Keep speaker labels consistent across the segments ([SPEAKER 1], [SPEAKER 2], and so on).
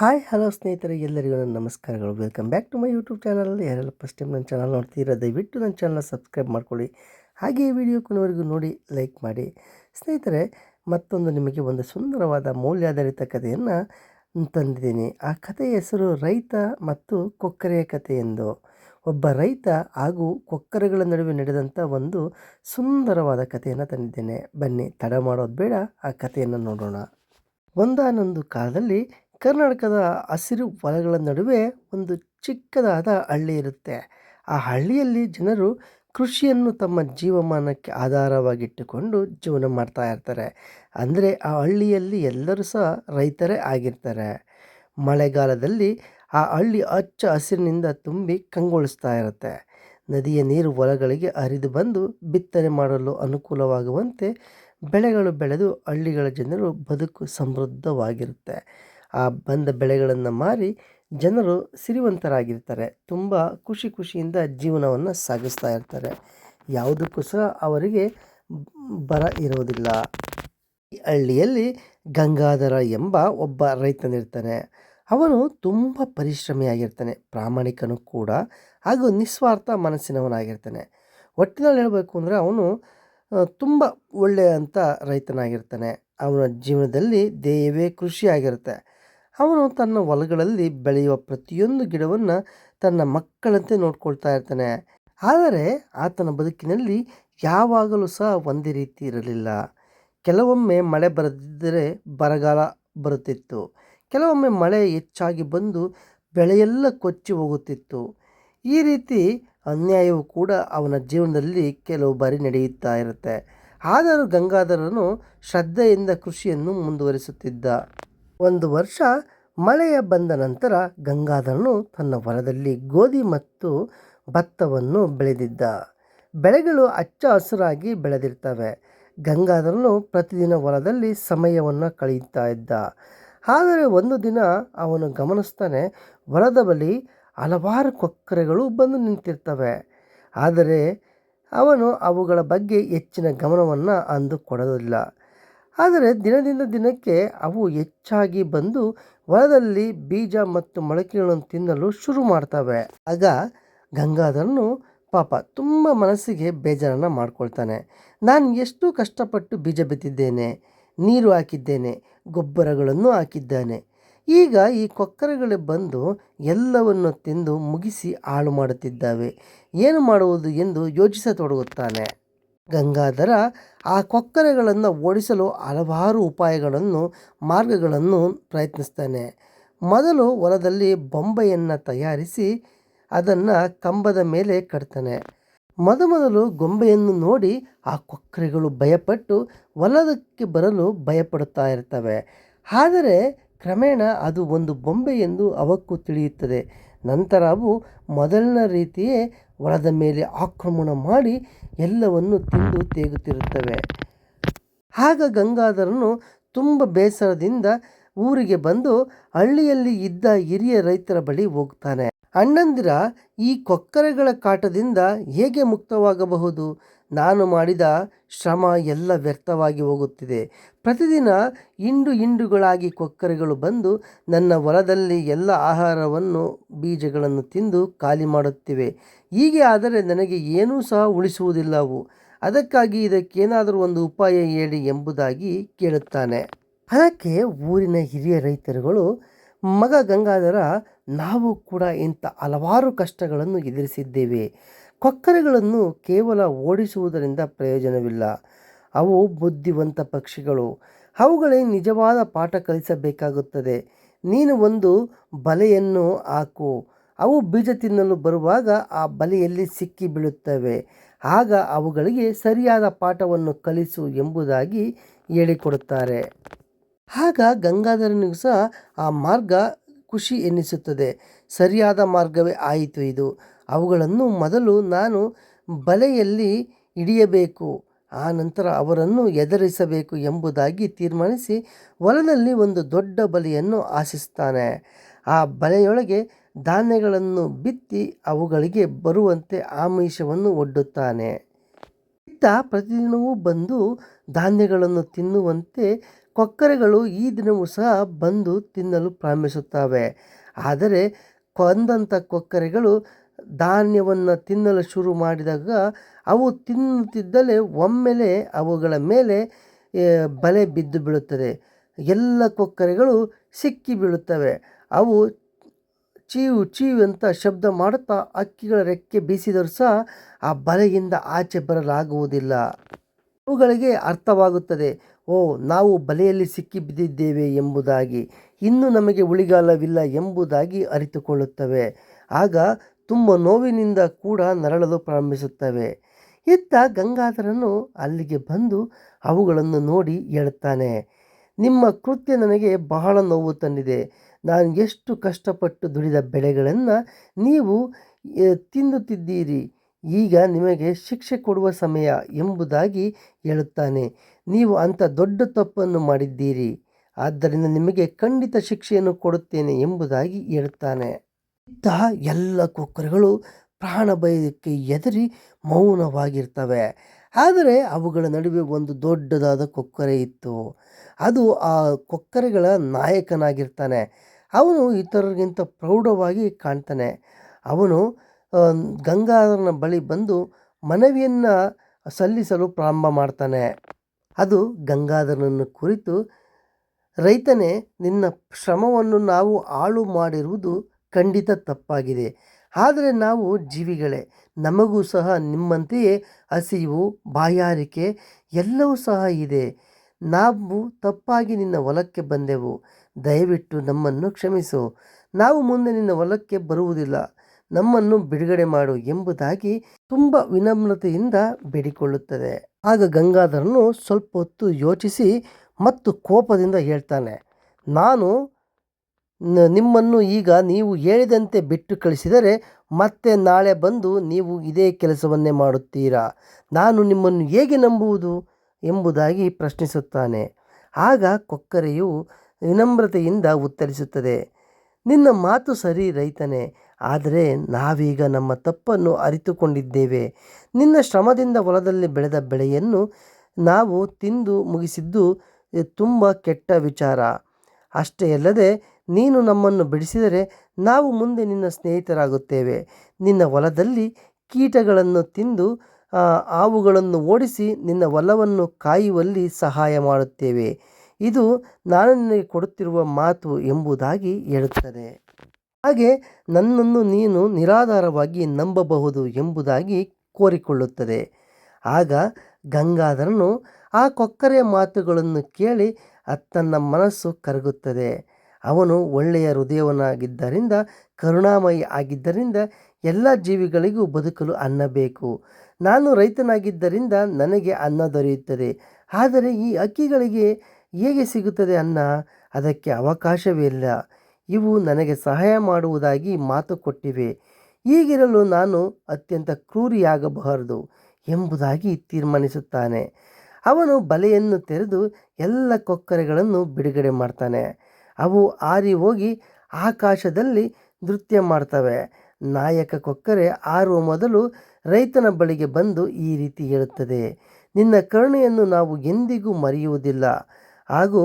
[SPEAKER 1] Hi, hello ಸ್ನೇಹಿತರೆ, ಎಲ್ಲರಿಗೂ ನನ್ನ ನಮಸ್ಕಾರಗಳು. Welcome back to my YouTube ಚಾನಲಲ್ಲಿ ಯಾರೆಲ್ಲ ಫಸ್ಟ್ ಟೈಮ್ ನನ್ನ ಚಾನಲ್ ನೋಡ್ತೀರಾ, ದಯವಿಟ್ಟು ನನ್ನ ಚಾನಲ್ನ ಸಬ್ಸ್ಕ್ರೈಬ್ ಮಾಡ್ಕೊಳ್ಳಿ. ಹಾಗೆ ಈ ವಿಡಿಯೋ ಕೊನೆವರೆಗೂ ನೋಡಿ ಲೈಕ್ ಮಾಡಿ. ಸ್ನೇಹಿತರೆ, ಮತ್ತೊಂದು ನಿಮಗೆ ಒಂದು ಸುಂದರವಾದ ಮೌಲ್ಯಾಧಾರಿತ ಕಥೆಯನ್ನು ತಂದಿದ್ದೀನಿ. ಆ ಕಥೆಯ ಹೆಸರು ರೈತ ಮತ್ತು ಕೊಕ್ಕರೆಯ ಕಥೆ ಎಂದು. ಒಬ್ಬ ರೈತ ಹಾಗೂ ಕೊಕ್ಕರೆಗಳ ನಡುವೆ ನಡೆದಂಥ ಒಂದು ಸುಂದರವಾದ ಕಥೆಯನ್ನು ತಂದಿದ್ದೇನೆ. ಬನ್ನಿ, ತಡ ಮಾಡೋದು ಬೇಡ, ಆ ಕಥೆಯನ್ನು ನೋಡೋಣ. ಒಂದಾನೊಂದು ಕಾಲದಲ್ಲಿ ಕರ್ನಾಟಕದ ಹಸಿರು ಹೊಲಗಳ ನಡುವೆ ಒಂದು ಚಿಕ್ಕದಾದ ಹಳ್ಳಿ ಇರುತ್ತೆ. ಆ ಹಳ್ಳಿಯಲ್ಲಿ ಜನರು ಕೃಷಿಯನ್ನು ತಮ್ಮ ಜೀವಮಾನಕ್ಕೆ ಆಧಾರವಾಗಿಟ್ಟುಕೊಂಡು ಜೀವನ ಮಾಡ್ತಾ ಇರ್ತಾರೆ. ಅಂದರೆ ಆ ಹಳ್ಳಿಯಲ್ಲಿ ಎಲ್ಲರೂ ಸಹ ರೈತರೇ ಆಗಿರ್ತಾರೆ. ಮಳೆಗಾಲದಲ್ಲಿ ಆ ಹಳ್ಳಿ ಹಚ್ಚ ಹಸಿರಿನಿಂದ ತುಂಬಿ ಕಂಗೊಳಿಸ್ತಾ ಇರುತ್ತೆ. ನದಿಯ ನೀರು ಹೊಲಗಳಿಗೆ ಹರಿದು ಬಂದು ಬಿತ್ತನೆ ಮಾಡಲು ಅನುಕೂಲವಾಗುವಂತೆ ಬೆಳೆಗಳು ಬೆಳೆದು ಹಳ್ಳಿಗಳ ಜನರು ಬದುಕು ಸಮೃದ್ಧವಾಗಿರುತ್ತೆ. ಆ ಬಂದ ಬೆಳೆಗಳನ್ನು ಮಾರಿ ಜನರು ಸಿರಿವಂತರಾಗಿರ್ತಾರೆ. ತುಂಬ ಖುಷಿ ಖುಷಿಯಿಂದ ಜೀವನವನ್ನು ಸಾಗಿಸ್ತಾ ಇರ್ತಾರೆ. ಯಾವುದಕ್ಕೂ ಸಹ ಅವರಿಗೆ ಬರ ಇರೋದಿಲ್ಲ. ಈ ಹಳ್ಳಿಯಲ್ಲಿ ಗಂಗಾಧರ ಎಂಬ ಒಬ್ಬ ರೈತನಿರ್ತಾನೆ. ಅವನು ತುಂಬ ಪರಿಶ್ರಮಿಯಾಗಿರ್ತಾನೆ. ಪ್ರಾಮಾಣಿಕನು ಕೂಡ. ಹಾಗೂ ನಿಸ್ವಾರ್ಥ ಮನಸ್ಸಿನವನಾಗಿರ್ತಾನೆ. ಒಟ್ಟಿನಲ್ಲಿ ಹೇಳಬೇಕು ಅಂದರೆ ಅವನು ತುಂಬ ಒಳ್ಳೆಯಂಥ ರೈತನಾಗಿರ್ತಾನೆ. ಅವನ ಜೀವನದಲ್ಲಿ ದೇವೇ ಕೃಷಿಯಾಗಿರುತ್ತೆ. ಅವನು ತನ್ನ ಹೊಲಗಳಲ್ಲಿ ಬೆಳೆಯುವ ಪ್ರತಿಯೊಂದು ಗಿಡವನ್ನು ತನ್ನ ಮಕ್ಕಳಂತೆ ನೋಡ್ಕೊಳ್ತಾ ಇರ್ತಾನೆ. ಆದರೆ ಆತನ ಬದುಕಿನಲ್ಲಿ ಯಾವಾಗಲೂ ಸಹ ಒಂದೇ ರೀತಿ ಇರಲಿಲ್ಲ. ಕೆಲವೊಮ್ಮೆ ಮಳೆ ಬರದಿದ್ದರೆ ಬರಗಾಲ ಬರುತ್ತಿತ್ತು. ಕೆಲವೊಮ್ಮೆ ಮಳೆ ಹೆಚ್ಚಾಗಿ ಬಂದು ಬೆಳೆಯೆಲ್ಲ ಕೊಚ್ಚಿ ಹೋಗುತ್ತಿತ್ತು. ಈ ರೀತಿ ಅನ್ಯಾಯವು ಕೂಡ ಅವನ ಜೀವನದಲ್ಲಿ ಕೆಲವು ಬಾರಿ ನಡೆಯುತ್ತಾ ಇರುತ್ತೆ. ಆದರೂ ಗಂಗಾಧರನು ಶ್ರದ್ಧೆಯಿಂದ ಕೃಷಿಯನ್ನು ಮುಂದುವರಿಸುತ್ತಿದ್ದ. ಒಂದು ವರ್ಷ ಮಳೆಯ ಬಂದ ನಂತರ ಗಂಗಾಧರನು ತನ್ನ ಹೊಲದಲ್ಲಿ ಗೋಧಿ ಮತ್ತು ಭತ್ತವನ್ನು ಬೆಳೆದಿದ್ದ. ಬೆಳೆಗಳು ಹಚ್ಚ ಹಸುರಾಗಿ ಬೆಳೆದಿರ್ತವೆ. ಗಂಗಾಧರನು ಪ್ರತಿದಿನ ಹೊಲದಲ್ಲಿ ಸಮಯವನ್ನು ಕಳೆಯುತ್ತಾ ಇದ್ದ. ಆದರೆ ಒಂದು ದಿನ ಅವನು ಗಮನಿಸ್ತಾನೆ ಹೊಲದ ಬಳಿ ಹಲವಾರು ಕೊಕ್ಕರೆಗಳು ಬಂದು ನಿಂತಿರ್ತವೆ. ಆದರೆ ಅವನು ಅವುಗಳ ಬಗ್ಗೆ ಹೆಚ್ಚಿನ ಗಮನವನ್ನು ಅಂದು ಕೊಡೋದಿಲ್ಲ ಆದರೆ ದಿನದಿಂದ ದಿನಕ್ಕೆ ಅವು ಹೆಚ್ಚಾಗಿ ಬಂದು ಹೊಲದಲ್ಲಿ ಬೀಜ ಮತ್ತು ಮೊಳಕೆಗಳನ್ನು ತಿನ್ನಲು ಶುರು ಮಾಡ್ತವೆ. ಆಗ ಗಂಗಾಧರನು ಪಾಪ ತುಂಬ ಮನಸ್ಸಿಗೆ ಬೇಜಾರನ್ನು ಮಾಡ್ಕೊಳ್ತಾನೆ. ನಾನು ಎಷ್ಟು ಕಷ್ಟಪಟ್ಟು ಬೀಜ ಬಿತ್ತಿದ್ದೇನೆ, ನೀರು ಹಾಕಿದ್ದೇನೆ, ಗೊಬ್ಬರಗಳನ್ನು ಹಾಕಿದ್ದಾನೆ. ಈಗ ಈ ಕೊಕ್ಕರೆಗಳು ಬಂದು ಎಲ್ಲವನ್ನು ತಿಂದು ಮುಗಿಸಿ ಹಾಳು ಮಾಡುತ್ತಿದ್ದಾವೆ. ಏನು ಮಾಡುವುದು ಎಂದು ಯೋಚಿಸತೊಡಗುತ್ತಾನೆ. ಗಂಗಾಧರ ಆ ಕೊಕ್ಕರೆಗಳನ್ನು ಓಡಿಸಲು ಹಲವಾರು ಉಪಾಯಗಳನ್ನು, ಮಾರ್ಗಗಳನ್ನು ಪ್ರಯತ್ನಿಸ್ತಾನೆ. ಮೊದಲು ಹೊಲದಲ್ಲಿ ಬೊಂಬೆಯನ್ನು ತಯಾರಿಸಿ ಅದನ್ನು ಕಂಬದ ಮೇಲೆ ಕಟ್ತಾನೆ. ಮೊದಮೊದಲು ಗೊಂಬೆಯನ್ನು ನೋಡಿ ಆ ಕೊಕ್ಕರೆಗಳು ಭಯಪಟ್ಟು ಹೊಲದಕ್ಕೆ ಬರಲು ಭಯಪಡುತ್ತಾ ಇರ್ತವೆ. ಆದರೆ ಕ್ರಮೇಣ ಅದು ಒಂದು ಬೊಂಬೆ ಎಂದು ಅವಕ್ಕೂ ತಿಳಿಯುತ್ತದೆ. ನಂತರ ಅವು ಮೊದಲಿನ ರೀತಿಯೇ ಹೊಲದ ಮೇಲೆ ಆಕ್ರಮಣ ಮಾಡಿ ಎಲ್ಲವನ್ನು ತಿಂದು ತೇಗುತ್ತಿರುತ್ತವೆ. ಆಗ ಗಂಗಾಧರನು ತುಂಬ ಬೇಸರದಿಂದ ಊರಿಗೆ ಬಂದು ಹಳ್ಳಿಯಲ್ಲಿ ಇದ್ದ ಹಿರಿಯ ರೈತರ ಬಳಿ ಹೋಗ್ತಾನೆ. ಅಣ್ಣಂದಿರ ಈ ಕೊಕ್ಕರೆಗಳ ಕಾಟದಿಂದ ಹೇಗೆ ಮುಕ್ತವಾಗಬಹುದು? ನಾನು ಮಾಡಿದ ಶ್ರಮ ಎಲ್ಲ ವ್ಯರ್ಥವಾಗಿ ಹೋಗುತ್ತಿದೆ. ಪ್ರತಿದಿನ ಇಂಡು ಇಂಡುಗಳಾಗಿ ಕೊಕ್ಕರೆಗಳು ಬಂದು ನನ್ನ ಹೊಲದಲ್ಲಿ ಎಲ್ಲ ಆಹಾರವನ್ನು, ಬೀಜಗಳನ್ನು ತಿಂದು ಖಾಲಿ ಮಾಡುತ್ತಿವೆ. ಹೀಗೆ ಆದರೆ ನನಗೆ ಏನೂ ಸಹ ಉಳಿಸುವುದಿಲ್ಲವು ಅದಕ್ಕಾಗಿ ಇದಕ್ಕೇನಾದರೂ ಒಂದು ಉಪಾಯ ಹೇಳಿ ಎಂಬುದಾಗಿ ಕೇಳುತ್ತಾನೆ. ಅದಕ್ಕೆ ಊರಿನ ಹಿರಿಯ ರೈತರುಗಳು ಮಗ ಗಂಗಾಧರ, ನಾವು ಕೂಡ ಇಂಥ ಹಲವಾರು ಕಷ್ಟಗಳನ್ನು ಎದುರಿಸಿದ್ದೇವೆ. ಕೊಕ್ಕರೆಗಳನ್ನು ಕೇವಲ ಓಡಿಸುವುದರಿಂದ ಪ್ರಯೋಜನವಿಲ್ಲ. ಅವು ಬುದ್ಧಿವಂತ ಪಕ್ಷಿಗಳು. ಅವುಗಳೇ ನಿಜವಾದ ಪಾಠ ಕಲಿಸಬೇಕಾಗುತ್ತದೆ. ನೀನು ಒಂದು ಬಲೆಯನ್ನು ಹಾಕು. ಅವು ಬೀಜ ತಿನ್ನಲು ಬರುವಾಗ ಆ ಬಲೆಯಲ್ಲಿ ಸಿಕ್ಕಿ ಬೀಳುತ್ತವೆ. ಆಗ ಅವುಗಳಿಗೆ ಸರಿಯಾದ ಪಾಠವನ್ನು ಕಲಿಸು ಎಂಬುದಾಗಿ ಹೇಳಿಕೊಡುತ್ತಾರೆ. ಆಗ ಗಂಗಾಧರನಿಗೂ ಸಹ ಆ ಮಾರ್ಗ ಖುಷಿ ಎನ್ನಿಸುತ್ತದೆ. ಸರಿಯಾದ ಮಾರ್ಗವೇ ಆಯಿತು ಇದು. ಅವುಗಳನ್ನು ಮೊದಲು ನಾನು ಬಲೆಯಲ್ಲಿ ಹಿಡಿಯಬೇಕು, ಆ ನಂತರ ಅವರನ್ನು ಎದುರಿಸಬೇಕು ಎಂಬುದಾಗಿ ತೀರ್ಮಾನಿಸಿ ಹೊಲದಲ್ಲಿ ಒಂದು ದೊಡ್ಡ ಬಲೆಯನ್ನು ಆಶಿಸ್ತಾನೆ ಆ ಬಲೆಯೊಳಗೆ ಧಾನ್ಯಗಳನ್ನು ಬಿತ್ತಿ ಅವುಗಳಿಗೆ ಬರುವಂತೆ ಆಮಿಷವನ್ನು ಒಡ್ಡುತ್ತಾನೆ. ಇತ್ತ ಪ್ರತಿದಿನವೂ ಬಂದು ಧಾನ್ಯಗಳನ್ನು ತಿನ್ನುವಂತೆ ಕೊಕ್ಕರೆಗಳು ಈ ದಿನವೂ ಸಹ ಬಂದು ತಿನ್ನಲು ಪ್ರಾರಂಭಿಸುತ್ತವೆ. ಆದರೆ ಕೊಂದಂಥ ಕೊಕ್ಕರೆಗಳು ಧಾನ್ಯವನ್ನು ತಿನ್ನಲು ಶುರು ಮಾಡಿದಾಗ ಅವು ತಿನ್ನುತ್ತಿದ್ದಲೇ ಒಮ್ಮೆಲೆ ಅವುಗಳ ಮೇಲೆ ಬಲೆ ಬಿದ್ದು ಬೀಳುತ್ತದೆ. ಎಲ್ಲ ಕೊಕ್ಕರೆಗಳು ಸಿಕ್ಕಿ ಬೀಳುತ್ತವೆ. ಅವು ಚೀವು ಚೀವು ಅಂತ ಶಬ್ದ ಮಾಡುತ್ತಾ ಅಕ್ಕಿಗಳ ರೆಕ್ಕೆ ಬೀಸಿದರೂ ಸಹ ಆ ಬಲೆಯಿಂದ ಆಚೆ ಬರಲಾಗುವುದಿಲ್ಲ. ಅವುಗಳಿಗೆ ಅರ್ಥವಾಗುತ್ತದೆ. ಓ, ನಾವು ಬಲೆಯಲ್ಲಿ ಸಿಕ್ಕಿ ಬಿದ್ದಿದ್ದೇವೆ ಎಂಬುದಾಗಿ, ಇನ್ನು ನಮಗೆ ಉಳಿಗಾಲವಿಲ್ಲ ಎಂಬುದಾಗಿ ಅರಿತುಕೊಳ್ಳುತ್ತವೆ. ಆಗ ತುಂಬ ನೋವಿನಿಂದ ಕೂಡ ನರಳಲು ಪ್ರಾರಂಭಿಸುತ್ತವೆ. ಇತ್ತ ಗಂಗಾಧರನು ಅಲ್ಲಿಗೆ ಬಂದು ಅವುಗಳನ್ನು ನೋಡಿ ಹೇಳುತ್ತಾನೆ, ನಿಮ್ಮ ಕೃತ್ಯ ನನಗೆ ಬಹಳ ನೋವು ತಂದಿದೆ. ನಾನು ಎಷ್ಟು ಕಷ್ಟಪಟ್ಟು ದುಡಿದ ಬೆಳೆಗಳನ್ನು ನೀವು ತಿನ್ನುತ್ತಿದ್ದೀರಿ. ಈಗ ನಿಮಗೆ ಶಿಕ್ಷೆ ಕೊಡುವ ಸಮಯ ಎಂಬುದಾಗಿ ಹೇಳುತ್ತಾನೆ. ನೀವು ಅಂಥ ದೊಡ್ಡ ತಪ್ಪನ್ನು ಮಾಡಿದ್ದೀರಿ. ಆದ್ದರಿಂದ ನಿಮಗೆ ಖಂಡಿತ ಶಿಕ್ಷೆಯನ್ನು ಕೊಡುತ್ತೇನೆ ಎಂಬುದಾಗಿ ಹೇಳುತ್ತಾನೆ ಇಂತಹ ಎಲ್ಲ ಕೊಕ್ಕರೆಗಳು ಪ್ರಾಣ ಭಯಕ್ಕೆ ಹೆದರಿ ಮೌನವಾಗಿರ್ತವೆ. ಆದರೆ ಅವುಗಳ ನಡುವೆ ಒಂದು ದೊಡ್ಡದಾದ ಕೊಕ್ಕರೆ ಇತ್ತು. ಅದು ಆ ಕೊಕ್ಕರೆಗಳ ನಾಯಕನಾಗಿರ್ತಾನೆ. ಅವನು ಇತರರಿಗಿಂತ ಪ್ರೌಢವಾಗಿ ಕಾಣ್ತಾನೆ. ಅವನು ಗಂಗಾಧರನ ಬಳಿ ಬಂದು ಮನವಿಯನ್ನು ಸಲ್ಲಿಸಲು ಪ್ರಾರಂಭ ಮಾಡ್ತಾನೆ. ಅದು ಗಂಗಾಧರನನ್ನು ಕುರಿತು, ರೈತನೇ, ನಿನ್ನ ಶ್ರಮವನ್ನು ನಾವು ಹಾಳು ಮಾಡಿರುವುದು ಖಂಡಿತ ತಪ್ಪಾಗಿದೆ. ಆದರೆ ನಾವು ಜೀವಿಗಳೇ, ನಮಗೂ ಸಹ ನಿಮ್ಮಂತೆಯೇ ಹಸಿವು, ಬಾಯಾರಿಕೆ ಎಲ್ಲವೂ ಸಹ ಇದೆ. ನಾವು ತಪ್ಪಾಗಿ ನಿನ್ನ ಹೊಲಕ್ಕೆ ಬಂದೆವು. ದಯವಿಟ್ಟು ನಮ್ಮನ್ನು ಕ್ಷಮಿಸು. ನಾವು ಮುಂದೆ ನಿನ್ನ ಹೊಲಕ್ಕೆ ಬರುವುದಿಲ್ಲ. ನಮ್ಮನ್ನು ಬಿಡುಗಡೆ ಮಾಡು ಎಂಬುದಾಗಿ ತುಂಬ ವಿನಮ್ರತೆಯಿಂದ ಬೇಡಿಕೊಳ್ಳುತ್ತದೆ. ಆಗ ಗಂಗಾಧರನು ಸ್ವಲ್ಪ ಹೊತ್ತು ಯೋಚಿಸಿ ಮತ್ತು ಕೋಪದಿಂದ ಹೇಳ್ತಾನೆ, ನಾನು ನಿಮ್ಮನ್ನು ಈಗ ನೀವು ಹೇಳಿದಂತೆ ಬಿಟ್ಟು ಕಳಿಸಿದರೆ ಮತ್ತೆ ನಾಳೆ ಬಂದು ನೀವು ಇದೇ ಕೆಲಸವನ್ನೇ ಮಾಡುತ್ತೀರಾ? ನಾನು ನಿಮ್ಮನ್ನು ಹೇಗೆ ನಂಬುವುದು? ಎಂಬುದಾಗಿ ಪ್ರಶ್ನಿಸುತ್ತಾನೆ. ಆಗ ಕೊಕ್ಕರೆಯು ವಿನಮ್ರತೆಯಿಂದ ಉತ್ತರಿಸುತ್ತದೆ, ನಿನ್ನ ಮಾತು ಸರಿ ರೈತನೇ ಆದರೆ ನಾವೀಗ ನಮ್ಮ ತಪ್ಪನ್ನು ಅರಿತುಕೊಂಡಿದ್ದೇವೆ. ನಿನ್ನ ಶ್ರಮದಿಂದ ಹೊಲದಲ್ಲಿ ಬೆಳೆದ ಬೆಳೆಯನ್ನು ನಾವು ತಿಂದು ಮುಗಿಸಿದ್ದು ತುಂಬ ಕೆಟ್ಟ ವಿಚಾರ. ಅಷ್ಟೇ ಅಲ್ಲದೆ, ನೀನು ನಮ್ಮನ್ನು ಬಿಡಿಸಿದರೆ ನಾವು ಮುಂದೆ ನಿನ್ನ ಸ್ನೇಹಿತರಾಗುತ್ತೇವೆ. ನಿನ್ನ ಹೊಲದಲ್ಲಿ ಕೀಟಗಳನ್ನು ತಿಂದು ಹಾವುಗಳನ್ನು ಓಡಿಸಿ ನಿನ್ನ ಹೊಲವನ್ನು ಕಾಯುವಲ್ಲಿ ಸಹಾಯ ಮಾಡುತ್ತೇವೆ. ಇದು ನಾನು ನಿನಗೆ ಕೊಡುತ್ತಿರುವ ಮಾತು ಎಂಬುದಾಗಿ ಹೇಳುತ್ತದೆ. ಹಾಗೆ ನನ್ನನ್ನು ನೀನು ನಿರಾಧಾರವಾಗಿ ನಂಬಬಹುದು ಎಂಬುದಾಗಿ ಕೋರಿಕೊಳ್ಳುತ್ತದೆ. ಆಗ ಗಂಗಾಧರನು ಆ ಕೊಕ್ಕರೆಯ ಮಾತುಗಳನ್ನು ಕೇಳಿ ತನ್ನ ಮನಸ್ಸು ಕರಗುತ್ತದೆ. ಅವನು ಒಳ್ಳೆಯ ಹೃದಯವನಾಗಿದ್ದರಿಂದ, ಕರುಣಾಮಯಿ ಆಗಿದ್ದರಿಂದ ಎಲ್ಲ ಜೀವಿಗಳಿಗೂ ಬದುಕಲು ಅನ್ನ ಬೇಕು. ನಾನು ರೈತನಾಗಿದ್ದರಿಂದ ನನಗೆ ಅನ್ನ ದೊರೆಯುತ್ತದೆ. ಆದರೆ ಈ ಹಕ್ಕಿಗಳಿಗೆ ಹೇಗೆ ಸಿಗುತ್ತದೆ ಅನ್ನ? ಅದಕ್ಕೆ ಅವಕಾಶವೇ ಇಲ್ಲ. ಇವು ನನಗೆ ಸಹಾಯ ಮಾಡುವುದಾಗಿ ಮಾತು ಕೊಟ್ಟಿವೆ. ಈಗಿರಲು ನಾನು ಅತ್ಯಂತ ಕ್ರೂರಿಯಾಗಬಾರದು ಎಂಬುದಾಗಿ ತೀರ್ಮಾನಿಸುತ್ತಾನೆ. ಅವನು ಬಲೆಯನ್ನು ತೆರೆದು ಎಲ್ಲ ಕೊಕ್ಕರೆಗಳನ್ನು ಬಿಡುಗಡೆ ಮಾಡ್ತಾನೆ. ಅವು ಆರಿ ಹೋಗಿ ಆಕಾಶದಲ್ಲಿ ನೃತ್ಯ ಮಾಡ್ತವೆ. ನಾಯಕ ಕೊಕ್ಕರೆ ಆರುವ ಮೊದಲು ರೈತನ ಬಳಿಗೆ ಬಂದು ಈ ರೀತಿ ಹೇಳುತ್ತದೆ, ನಿನ್ನ ಕರುಣೆಯನ್ನು ನಾವು ಎಂದಿಗೂ ಮರೆಯುವುದಿಲ್ಲ. ಹಾಗೂ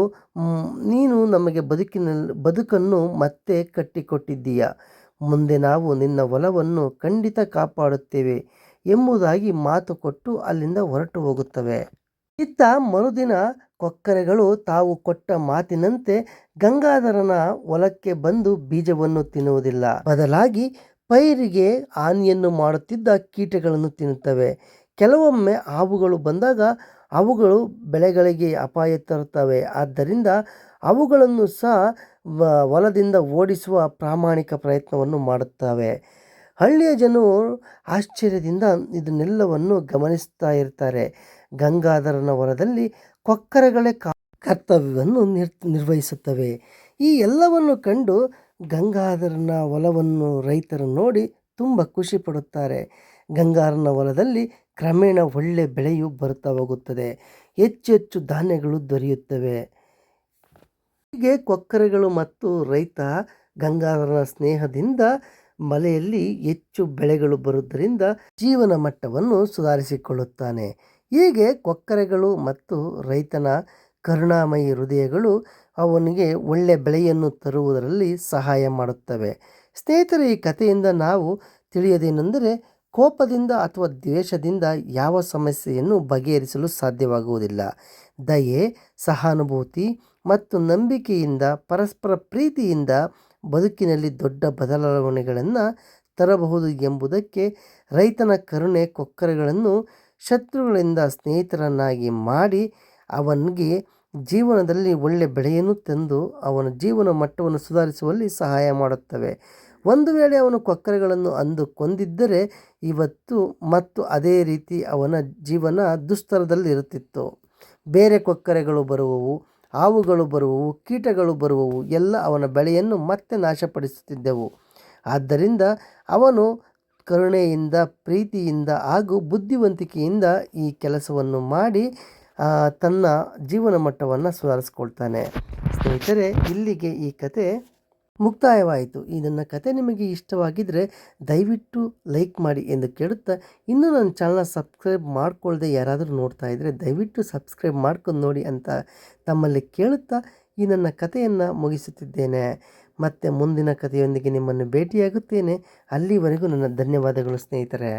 [SPEAKER 1] ನೀನು ನಮಗೆ ಬದುಕಿನ, ಬದುಕನ್ನು ಮತ್ತೆ ಕಟ್ಟಿಕೊಟ್ಟಿದ್ದೀಯ? ಮುಂದೆ ನಾವು ನಿನ್ನ ಒಲವನ್ನು ಖಂಡಿತ ಕಾಪಾಡುತ್ತೇವೆ ಎಂಬುದಾಗಿ ಮಾತು ಕೊಟ್ಟು ಅಲ್ಲಿಂದ ಹೊರಟು ಹೋಗುತ್ತವೆ. ಇತ್ತ ಮರುದಿನ ಕೊಕ್ಕರೆಗಳು ತಾವು ಕೊಟ್ಟ ಮಾತಿನಂತೆ ಗಂಗಾಧರನ ಹೊಲಕ್ಕೆ ಬಂದು ಬೀಜವನ್ನು ತಿನ್ನುವುದಿಲ್ಲ. ಬದಲಾಗಿ ಪೈರಿಗೆ ಹಾನಿಯನ್ನು ಮಾಡುತ್ತಿದ್ದ ಕೀಟಗಳನ್ನು ತಿನ್ನುತ್ತವೆ. ಕೆಲವೊಮ್ಮೆ ಹಾವುಗಳು ಬಂದಾಗ ಅವುಗಳು ಬೆಳೆಗಳಿಗೆ ಅಪಾಯ ತರುತ್ತವೆ. ಆದ್ದರಿಂದ ಅವುಗಳನ್ನು ಸಹ ಹೊಲದಿಂದ ಓಡಿಸುವ ಪ್ರಾಮಾಣಿಕ ಪ್ರಯತ್ನವನ್ನು ಮಾಡುತ್ತವೆ. ಹಳ್ಳಿಯ ಜನರು ಆಶ್ಚರ್ಯದಿಂದ ಇದನ್ನೆಲ್ಲವನ್ನು ಗಮನಿಸ್ತಾ ಇರ್ತಾರೆ. ಗಂಗಾಧರನ ಹೊಲದಲ್ಲಿ ಕೊಕ್ಕರೆಗಳೇ ಕರ್ತವ್ಯವನ್ನು ನಿರ್ ನಿರ್ವಹಿಸುತ್ತವೆ. ಈ ಎಲ್ಲವನ್ನು ಕಂಡು ಗಂಗಾಧರನ ಹೊಲವನ್ನು ರೈತರು ನೋಡಿ ತುಂಬ ಖುಷಿ ಪಡುತ್ತಾರೆ. ಗಂಗಾಧರನ ಹೊಲದಲ್ಲಿ ಕ್ರಮೇಣ ಒಳ್ಳೆ ಬೆಳೆಯು ಬರುತ್ತಾ ಹೋಗುತ್ತದೆ. ಹೆಚ್ಚು ಹೆಚ್ಚು ಧಾನ್ಯಗಳು ದೊರೆಯುತ್ತವೆ. ಹೀಗೆ ಕೊಕ್ಕರೆಗಳು ಮತ್ತು ರೈತ ಗಂಗಾಧರನ ಸ್ನೇಹದಿಂದ ಮಲೆಯಲ್ಲಿ ಹೆಚ್ಚು ಬೆಳೆಗಳು ಬರುವುದರಿಂದ ಜೀವನ ಮಟ್ಟವನ್ನು ಸುಧಾರಿಸಿಕೊಳ್ಳುತ್ತಾನೆ. ಹೀಗೆ ಕೊಕ್ಕರೆಗಳು ಮತ್ತು ರೈತನ ಕರುಣಾಮಯಿ ಹೃದಯಗಳು ಅವನಿಗೆ ಒಳ್ಳೆಯ ಬೆಳೆಯನ್ನು ತರುವುದರಲ್ಲಿ ಸಹಾಯ ಮಾಡುತ್ತವೆ. ಸ್ನೇಹಿತರೆ, ಈ ಕಥೆಯಿಂದ ನಾವು ತಿಳಿಯೋದೇನೆಂದರೆ ಕೋಪದಿಂದ ಅಥವಾ ದ್ವೇಷದಿಂದ ಯಾವ ಸಮಸ್ಯೆಯನ್ನು ಬಗೆಹರಿಸಲು ಸಾಧ್ಯವಾಗುವುದಿಲ್ಲ. ದಯೆ, ಸಹಾನುಭೂತಿ ಮತ್ತು ನಂಬಿಕೆಯಿಂದ, ಪರಸ್ಪರ ಪ್ರೀತಿಯಿಂದ ಬದುಕಿನಲ್ಲಿ ದೊಡ್ಡ ಬದಲಾವಣೆಗಳನ್ನು ತರಬಹುದು ಎಂಬುದಕ್ಕೆ ರೈತನ ಕರುಣೆ ಕೊಕ್ಕರೆಗಳನ್ನು ಶತ್ರುಗಳಿಂದ ಸ್ನೇಹಿತರನ್ನಾಗಿ ಮಾಡಿ ಅವನಿಗೆ ಜೀವನದಲ್ಲಿ ಒಳ್ಳೆ ಬೆಳೆಯನ್ನು ತಂದು ಅವನ ಜೀವನ ಮಟ್ಟವನ್ನು ಸುಧಾರಿಸುವಲ್ಲಿ ಸಹಾಯ ಮಾಡುತ್ತವೆ. ಒಂದು ವೇಳೆ ಅವನು ಕೊಕ್ಕರೆಗಳನ್ನು ಅಂದು ಕೊಂದಿದ್ದರೆ ಇವತ್ತು ಮತ್ತು ಅದೇ ರೀತಿ ಅವನ ಜೀವನ ದುಸ್ತರದಲ್ಲಿರುತ್ತಿತ್ತು. ಬೇರೆ ಕೊಕ್ಕರೆಗಳು ಬರುವವು ಹಾವುಗಳು ಬರುವವು, ಕೀಟಗಳು ಬರುವವು, ಎಲ್ಲ ಅವನ ಬೆಳೆಯನ್ನು ಮತ್ತೆ ನಾಶಪಡಿಸುತ್ತಿದ್ದೆವು. ಆದ್ದರಿಂದ ಅವನು ಕರುಣೆಯಿಂದ, ಪ್ರೀತಿಯಿಂದ ಹಾಗೂ ಬುದ್ಧಿವಂತಿಕೆಯಿಂದ ಈ ಕೆಲಸವನ್ನು ಮಾಡಿ ತನ್ನ ಜೀವನ ಮಟ್ಟವನ್ನು ಸುಧಾರಿಸ್ಕೊಳ್ತಾನೆ. ಸ್ನೇಹಿತರೆ, ಇಲ್ಲಿಗೆ ಈ ಕತೆ ಮುಕ್ತಾಯವಾಯಿತು. ಈ ನನ್ನ ಕತೆ ನಿಮಗೆ ಇಷ್ಟವಾಗಿದ್ದರೆ ದಯವಿಟ್ಟು ಲೈಕ್ ಮಾಡಿ ಎಂದು ಕೇಳುತ್ತಾ, ಇನ್ನೂ ನನ್ನ ಚಾನಲ್ನ ಸಬ್ಸ್ಕ್ರೈಬ್ ಮಾಡ್ಕೊಳ್ಳದೆ ಯಾರಾದರೂ ನೋಡ್ತಾ ಇದ್ದರೆ ದಯವಿಟ್ಟು ಸಬ್ಸ್ಕ್ರೈಬ್ ಮಾಡ್ಕೊಂಡು ನೋಡಿ ಅಂತ ತಮ್ಮಲ್ಲಿ ಕೇಳುತ್ತಾ, ಈ ನನ್ನ ಕಥೆಯನ್ನು ಮುಗಿಸುತ್ತಿದ್ದೇನೆ. ಮತ್ತು ಮುಂದಿನ ಕಥೆಯೊಂದಿಗೆ ನಿಮ್ಮನ್ನು ಭೇಟಿಯಾಗುತ್ತೇನೆ. ಅಲ್ಲಿವರೆಗೂ ನನ್ನ ಧನ್ಯವಾದಗಳು ಸ್ನೇಹಿತರೆ.